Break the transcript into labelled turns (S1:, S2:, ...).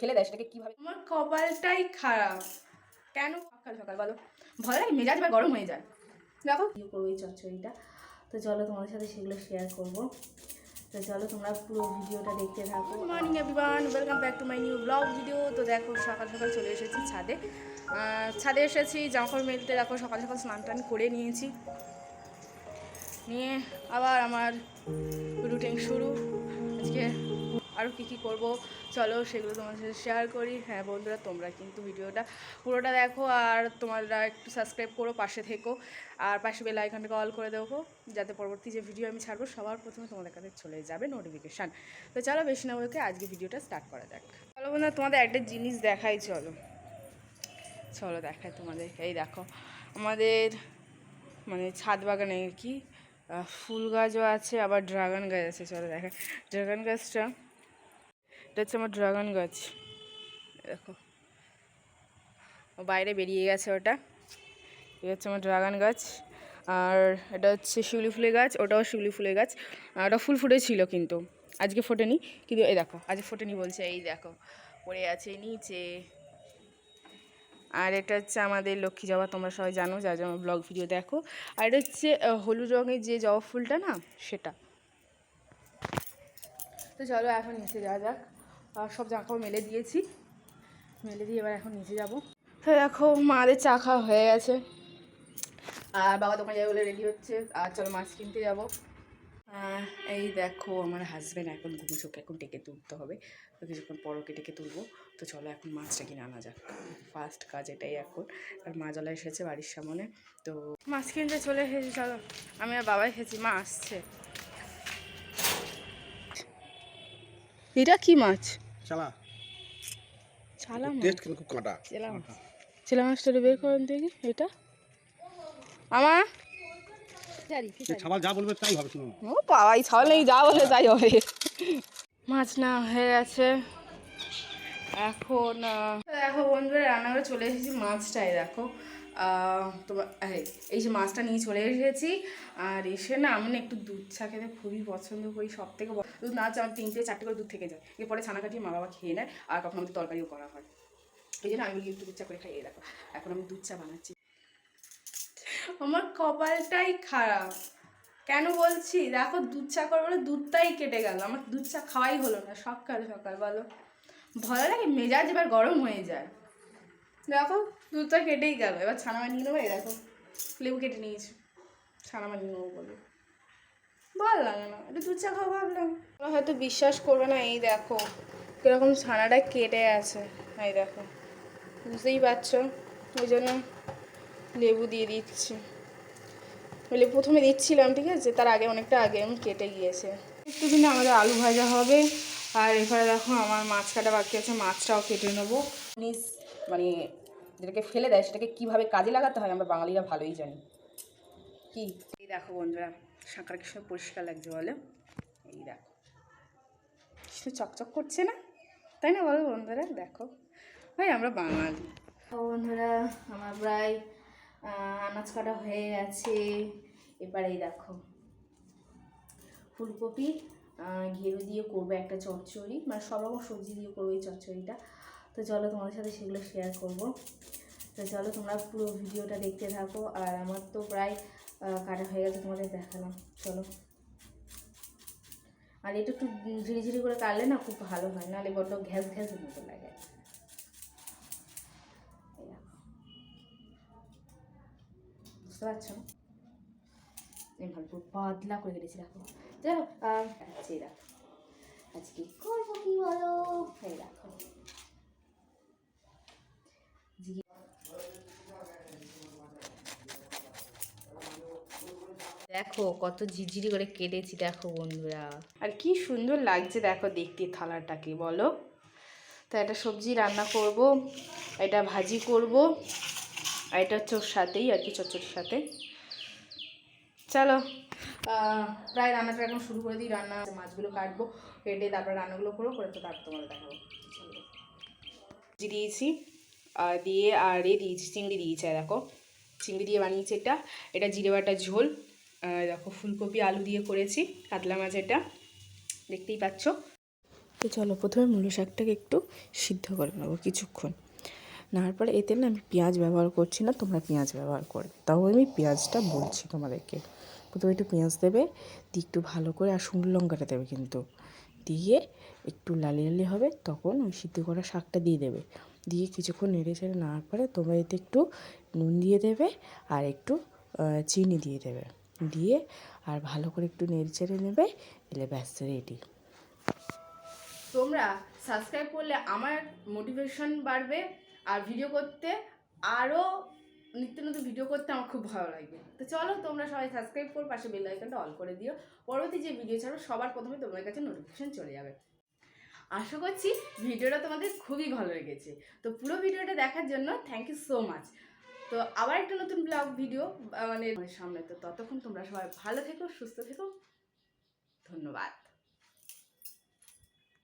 S1: ফেলে দেয় সেটাকে কীভাবে? আমার কপালটাই খারাপ। কেন? সকাল সকাল বলো। ভালো লাগে মেজাজ এবার গরম হয়ে যায়। দেখো। কী করব এই চচ্চড়িটা? তো চলো তোমাদের সাথে সেগুলো শেয়ার করব। তো চলো তোমরা পুরো ভিডিওটা দেখতে থাকো। Good morning everyone welcome back to my new vlog video তো দেখো সকাল সকাল চলে এসেছি ছাদে। ছাদে এসেছি জামাকাপড় মেলতে দেখো সকাল সকাল স্নান টান করে নিয়েছি। নিয়ে আবার আমার রুটিন শুরু। আজকে আরও কী কী করব? চলো সেগুলো তোমার সাথে শেয়ার করি। হ্যাঁ বন্ধুরা, তোমরা কিন্তু ভিডিওটা, পুরোটা দেখো আর তোমরা একটু সাবস্ক্রাইব করো, পাশে থেকো। আর পাশে বেল আইকনটাকে অল করে দেবো, যাতে পরবর্তী যে ভিডিও আমি ছাড়বো, সবার প্রথমে তোমাদের কাছে চলে যাবে নোটিফিকেশান তো চলো বেশি না বলতে আজকে ভিডিওটা স্টার্ট করা যাক। চলো বন্ধুরা, তোমাদের একটা জিনিস দেখাই, চলো। চলো দেখাই তোমাদের এই দেখো, আমাদের মানে ছাদ বাগানে কি ফুল গাছও আছে, আবার ড্রাগন গাছ আছে, চলো দেখা ড্রাগন গাছটা এটা হচ্ছে আমার ড্রাগন গাছ। দেখো। বাইরে বেরিয়ে গেছে ওটা। এটা হচ্ছে আমার ড্রাগন গাছ। আর এটা হচ্ছে শিউলি ফুলের গাছ, ওটাও শিউলি ফুলের গাছ। আর ওটা ফুল ফুটেছিল কিন্তু। আজকে ফোটেনি, কিন্তু এই দেখো, আজকে ফোটেনি বলছে, এই দেখো, পড়ে আছে নিচে। আর এটা হচ্ছে আমাদের লক্ষ্মী জবা, তোমরা সবাই জানো যা যা ব্লগ ভিডিও দেখো। আর এটা হচ্ছে হলুদ রঙের যে জবা ফুলটা না, সেটা। তো চলো এখন নিচে যাওয়া যাক। সব জামাকাপড় মেলে দিয়েছি। মেলে দিয়ে এবার এখন নিচে যাব। তো দেখো, মাদের চা খাওয়া হয়ে গেছে। আর বাবা দোকানে যাবে বলে রেডি হচ্ছে। আর চলো মাছ কিনতে যাব। এই দেখো, আমার হাজব্যান্ড এখন ঘুমে চোখে এখন ডেকে তুলতে হবে। তো কিছুক্ষণ পর ওকে ডেকে তুলবো। তো চলো এখন মাছটা কিনে আনা যাক। ফার্স্ট কাজ এটাই এখন। আর মাছওয়ালা এসেছে বাড়ির সামনে। তো মাছ কিনতে চলে এসেছি, চলো। আমি আর বাবা এসেছি মা আসছে। এটা কি মাছ?
S2: চালা।
S1: মাছ
S2: টেস্ট কিন্তু খুব কাঁটা
S1: চেলা মাছ চেলা মাছটা বের করেন দেখি এটা।
S2: ছাবাল যা বলবে তাই হবে শুনুন।
S1: ও বাবাই ছাওয়াল নেই যা বলে তাই হবে। মাছ না হয়ে গেছে। এখন দেখো বন্ধুরা রান্না করে চলে এসেছি মাছটাই দেখো। তোমার এই, যে মাছটা নিয়ে চলে এসেছি আর এসে না আমি না একটু দুধ চা খেতে খুবই পছন্দ করি সব থেকে দুধ না চা তিনটে চারটে করে দুধ থেকে যায়। এরপরে ছানা কাটিয়ে মা বাবা খেয়ে নেয় আর কখনো আমাদের তরকারিও করা হয়। এই জন্য আমি বলি একটু দুধ চা করে খাইয়ে দেখো এখন আমি দুধ চা বানাচ্ছি। আমার কপালটাই খারাপ। কেন বলছি? দেখো দুধ চা করব দুধটাই কেটে গেল। আমার দুধ চা খাওয়াই হলো না সকাল সকাল বলো। ভালো লাগে মেজাজ এবার গরম হয়ে যায়। দেখো দুধটা কেটেই গেল। এবার ছানা বানিয়ে নেব এই দেখো, লেবু কেটে নিয়েছি। ছানা বানিয়ে নেব বলে। ভালো লাগে না, একটু দুধ চা খাওয়া ভাবলাম। তোমরা হয়তো বিশ্বাস করবে না, এই দেখো, কীরকম ছানাটা কেটে আছে। এই দেখো, বুঝতেই পারছ? ওই জন্য লেবু দিয়ে দিচ্ছি। বলে প্রথমে দিচ্ছিলাম, ঠিক আছে? তার আগে, অনেকটা আগে আমি কেটে গিয়েছে। একটু দিনে আমাদের আলু ভাজা হবে। আর এখানে দেখো, আমার মাছ কাটা বাকি আছে, মাছটাও কেটে নেব। মানে যেটাকে ফেলে দেয় সেটাকে কীভাবে কাজে লাগাতে হয় আমরা বাঙালিরা ভালোই জানি। কি? এই দেখো বন্ধুরা সাঁকার কি সময় পরিষ্কার লাগছে বলো? এই দেখো। কিছু চকচক করছে না? তাই না বলো বন্ধুরা? দেখো। ভাই আমরা বাঙালি। বন্ধুরা আমার প্রায় আনাজ কাটা হয়ে গেছে। এবারে এই দেখো। ফুলকপি আহ, ঘেরু দিয়ে করব একটা চচ্চড়ি। মানে সব রকম সবজি দিয়ে করব এই চচ্চড়িটা। তো চলো তোমাদের সাথে সেগুলো শেয়ার করব। তো চলো তোমরা পুরো ভিডিওটা দেখতে থাকো, আর আমার তো প্রায় কাটা হয়ে গেছে তোমাদের দেখালাম। চলো। আর এটা একটু ঝিরি ঝিরি করে কাটলে না খুব ভালো হয়, নাহলে বড্ড ঘ্যাস ঘ্যাস মতো লাগে। বুঝতে পারছ? পাতলা করে কেটেছি, দেখো। চলো আজকে করব কি বলো? এই দেখো। দেখো, কত ঝিরঝিরি করে কেটেছি, দেখো বন্ধুরা। আর কি সুন্দর লাগছে দেখো দেখতে থালাটাকে, বলো? তা এটা সবজি রান্না করব এটা ভাজি করব এটা ওর সাথেই আর কি চচ্চড়ির সাথে। চলো প্রায় রান্নাটা এখন শুরু করে দিই, রান্না মাছগুলো কাটবো, কেটে তারপর রান্নাগুলো করব, করে তো তারপর তোমাদের দেখাবো। দিয়েছি, আর দিয়ে, আর এ দিয়েছি, চিংড়ি দিয়েছি দেখো। চিংড়ি দিয়ে বানিয়েছি এটা এটা জিরে বাটা ঝোল। দেখো, ফুলকপি, আলু দিয়ে করেছি, কাতলা মাছ এটা। দেখতেই পাচ্ছ? তো চলো, প্রথমে মূলো শাকটাকে একটু সিদ্ধ করে নেব কিছুক্ষণ। নেওয়ার পরে এতে না আমি পেঁয়াজ ব্যবহার করছি না, তোমরা পেঁয়াজ ব্যবহার করবে। তাও আমি পেঁয়াজটা বলছি তোমাদেরকে। প্রথমে একটু পেঁয়াজ দেবে, দিয়ে একটু ভালো করে, আর শুকনো লঙ্কাটা দেবে কিন্তু। দিয়ে একটু লালি লালি হবে, তখন ওই সিদ্ধ করা শাকটা দিয়ে দেবে। দিয়ে কিছুক্ষণ নেড়ে চেড়ে নেওয়ার পরে তোমরা এতে একটু নুন দিয়ে দেবে, আর একটু চিনি দিয়ে দেবে। দিয়ে আর ভালো করে একটু নেড়ে নেবে, এলে ব্যাস রেডি তোমরা সাবস্ক্রাইব করলে আমার মোটিভেশন বাড়বে আর ভিডিও করতে আরও নিত্য নতুন ভিডিও করতে আমার খুব ভালো লাগবে। তো চলো তোমরা সবাই সাবস্ক্রাইব করো, পাশে বেল আইকনটা অল করে দিও। পরবর্তী যে ভিডিও ছাড়ো সবার প্রথমে তোমাদের কাছে নোটিফিকেশন চলে যাবে। আশা করছি ভিডিওটা তোমাদের খুবই ভালো লেগেছে। তো পুরো ভিডিওটা দেখার জন্য থ্যাংক ইউ সো মাচ তো আবার একটা নতুন ব্লগ ভিডিও মানে সামনে। তো ততক্ষণ তোমরা সবাই ভালো থেকো, সুস্থ থেকো। ধন্যবাদ।